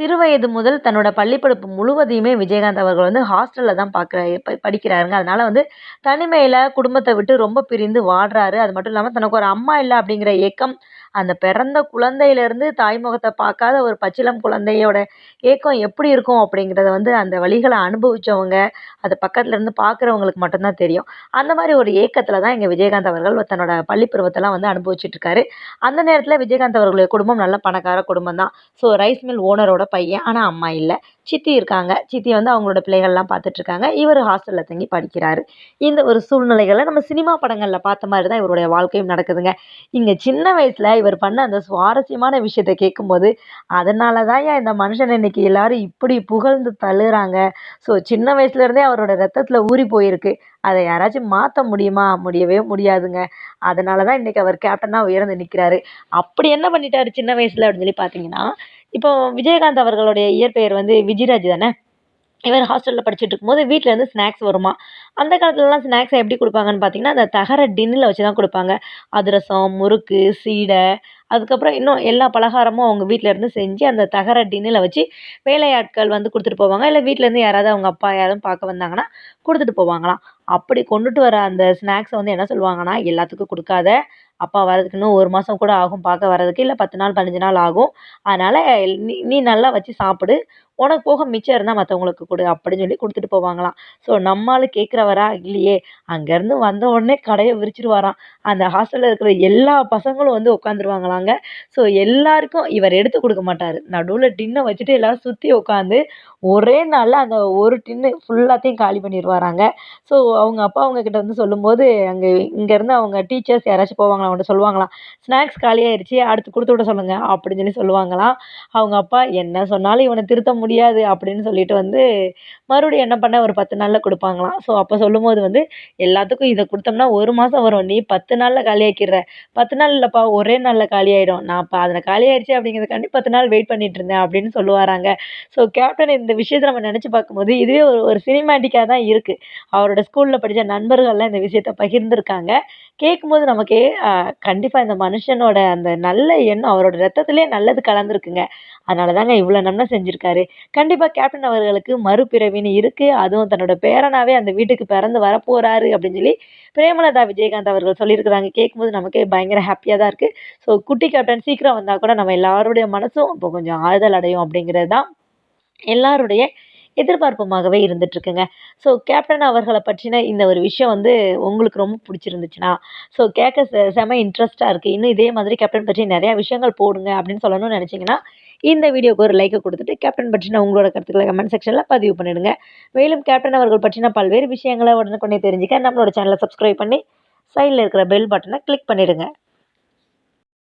சிறு வயது முதல் தன்னோட பள்ளிப்படிப்பு முழுவதையுமே விஜயகாந்த் அவர்கள் வந்து ஹாஸ்டலில் தான் பார்க்குற படிக்கிறாருங்க. அதனால் வந்து தனிமையில் குடும்பத்தை விட்டு ரொம்ப பிரிந்து வாடுறாரு அது மட்டும் இல்லாமல் தனக்கு ஒரு அம்மா இல்லை அப்படிங்கிற ஏக்கம் அந்த பிறந்த குழந்தையிலேருந்து தாய்முகத்தை பார்க்காத ஒரு பச்சிளம் குழந்தையோட ஏக்கம் எப்படி இருக்கும் அப்படிங்கிறத வந்து அந்த வழிகளை அனுபவித்தவங்க அது பக்கத்தில் இருந்து பார்க்குறவங்களுக்கு மட்டும்தான் தெரியும். அந்த மாதிரி ஒரு ஏக்கத்தில் தான் எங்கள் விஜயகாந்த் அவர்கள் தன்னோட பள்ளி பருவத்தெல்லாம் வந்து அனுபவிச்சிட்டுருக்காரு அந்த நேரத்தில் விஜயகாந்த் அவர்களுடைய குடும்பம் நல்ல பணக்கார குடும்பம் தான் ஸோ ரைஸ் மில் ஓனரோட பையன் ஆனால் அம்மா இல்லை. சித்தி இருக்காங்க. சித்தி வந்து அவங்களோட பிள்ளைகள்லாம் பார்த்துட்ருக்காங்க. இவர் ஹாஸ்டலில் தங்கி படிக்கிறாரு. இந்த ஒரு சூழ்நிலைகளை நம்ம சினிமா படங்களில் பார்த்த மாதிரி தான் இவருடைய வாழ்க்கையும் நடக்குதுங்க. இங்கே சின்ன வயசில் இவர் பண்ண அந்த சுவாரஸ்யமான விஷயத்தை கேட்கும்போது அதனால தான் இந்த மனுஷன் இன்னைக்கு எல்லாரும் இப்படி புகழ்ந்து தள்ளுறாங்க? ஸோ சின்ன வயசுலேருந்தே அவரோட ரத்தத்தில் ஊறி போயிருக்கு. அதை யாராச்சும் மாற்ற முடியுமா? முடியவே முடியாதுங்க. அதனால தான் இன்றைக்கி அவர் கேப்டனாக உயர்ந்து நிற்கிறாரு அப்படி என்ன பண்ணிட்டாரு சின்ன வயசில் அப்படின்னு சொல்லி பார்த்தீங்கன்னா இப்போது விஜயகாந்த் அவர்களுடைய இயற்பெயர் வந்து விஜிராஜ் தானே? இவர் ஹாஸ்டலில் படிச்சுட்டு இருக்கும்போது வீட்டிலேருந்து ஸ்நாக்ஸ் வருமா? அந்த காலத்துலலாம் ஸ்நாக்ஸை எப்படி கொடுப்பாங்கன்னு பார்த்தீங்கன்னா அந்த தகர டின்னில் வச்சு தான் கொடுப்பாங்க. அதிரசம் முறுக்கு சீடை அதுக்கப்புறம் இன்னும் எல்லா பலகாரமும் அவங்க வீட்டிலேருந்து செஞ்சு அந்த தகர டின்னில் வச்சு வேலையாட்கள் வந்து கொடுத்துட்டு போவாங்க. இல்லை வீட்டிலேருந்து யாராவது அவங்க அப்பா யாரும் பார்க்க வந்தாங்கன்னா கொடுத்துட்டு போவாங்களாம். அப்படி கொண்டுட்டு வர அந்த ஸ்நாக்ஸை வந்து என்ன சொல்லுவாங்கன்னா எல்லாத்துக்கும் கொடுக்காத அப்பா வரதுக்கு இன்னும் ஒரு மாதம் கூட ஆகும் பார்க்க வரதுக்கு இல்லை பத்து நாள் பதினஞ்சு நாள் ஆகும். அதனால் நீ நீ நல்லா வச்சு சாப்பிடு. உனக்கு போக மிச்சம் இருந்தால் மற்றவங்களுக்கு கொடு அப்படின்னு சொல்லி கொடுத்துட்டு போவாங்களாம். ஸோ நம்ம கேட்குறவரா? இல்லையே. அங்கேருந்து வந்த உடனே கடையை விரிச்சிருவாராம். அந்த ஹாஸ்டலில் இருக்கிற எல்லா பசங்களும் வந்து உட்காந்துருவாங்களாங்க. ஸோ எல்லாருக்கும் இவர் எடுத்து கொடுக்க மாட்டார். நடுவில் டின்னை வச்சுட்டு எல்லோரும் சுற்றி உட்காந்து ஒரே நாளில் அந்த ஒரு டின்னு ஃபுல்லாத்தையும் காலி பண்ணிடுவாராங்க ஸோ அவங்க அப்பா அவங்க கிட்ட வந்து சொல்லும்போது அங்கே இங்கேருந்து அவங்க டீச்சர்ஸ் யாராச்சும் போவாங்களா? அவங்கள்ட்ட சொல்லுவாங்களாம் ஸ்நாக்ஸ் காலியாயிருச்சு அடுத்து கொடுத்து விட சொல்லுங்கள் அப்படின்னு சொல்லி சொல்லுவாங்களாம். அவங்க அப்பா என்ன சொன்னாலும் இவனை திருத்த முடியாது அப்படின்னு சொல்லிட்டு வந்து மறுபடியும் என்ன பண்ண ஒரு பத்து நாளில் கொடுப்பாங்களாம். ஸோ அப்போ சொல்லும்போது வந்து எல்லாத்துக்கும் இதை கொடுத்தோம்னா ஒரு மாதம் வரும் நீ பத்து நாளில் காலியாக்கிடுற. பத்து நாள் இல்லைப்பா ஒரே நாளில் காலியாயிடும். நான் இப்போ அதில் காலியாயிடுச்சு அப்படிங்கிறதுக்காண்டி பத்து நாள் வெயிட் பண்ணிட்டு இருந்தேன் அப்படின்னு சொல்லுவாராங்க. ஸோ கேப்டன் இந்த விஷயத்தை நம்ம நினச்சி பார்க்கும்போது இதுவே ஒரு ஒரு சினிமேட்டிக்காக தான் இருக்குது அவரோட ஸ்கூலில் படித்த நண்பர்கள்லாம் இந்த விஷயத்தை பகிர்ந்துருக்காங்க. கேட்கும்போது நமக்கே கண்டிப்பாக இந்த மனுஷனோட அந்த நல்ல எண்ணம் அவரோட ரத்தத்திலே நல்லது கலந்துருக்குங்க. அதனால தாங்க இவ்வளோ நன்மை செஞ்சுருக்காரு. கண்டிப்பாக கேப்டன் அவர்களுக்கு மறுபிறவின்னு இருக்குது அதுவும் தன்னோட பேரனாவே அந்த வீட்டுக்கு பிறந்து வரப்போகிறாரு அப்படின்னு சொல்லி பிரேமலதா விஜயகாந்த் அவர்கள் சொல்லியிருக்கிறாங்க. கேட்கும்போது நமக்கே பயங்கர ஹாப்பியாக தான் இருக்குது ஸோ குட்டி கேப்டன் சீக்கிரம் வந்தால் கூட நம்ம எல்லாருடைய மனசும் இப்போ கொஞ்சம் ஆறுதல் அடையும் அப்படிங்கிறது தான் எல்லாருடைய எதிர்பார்ப்புமாகவே இருந்துகிட்ருக்குங்க ஸோ கேப்டன் அவர்களை பற்றின இந்த ஒரு விஷயம் வந்து உங்களுக்கு ரொம்ப பிடிச்சிருந்துச்சுன்னா ஸோ கேட்க செ செம இன்ட்ரெஸ்ட்டாக இருக்குது இன்னும் இதே மாதிரி கேப்டன் பற்றி நிறையா விஷயங்கள் போடுங்க அப்படின்னு சொல்லணும்னு நினச்சிங்கன்னா இந்த வீடியோக்கு ஒரு லைக்கை கொடுத்துட்டு கேப்டன் பற்றின உங்களோட கருத்துக்களை கமெண்ட் செக்ஷனில் பதிவு பண்ணிடுங்க. மேலும் கேப்டன் அவர்கள் பற்றின பல்வேறு விஷயங்களை உடனுக்குடனே தெரிஞ்சுக்க நம்மளோட சேனலை சப்ஸ்கிரைப் பண்ணி சைடில் இருக்கிற பெல் பட்டனை கிளிக் பண்ணிவிடுங்க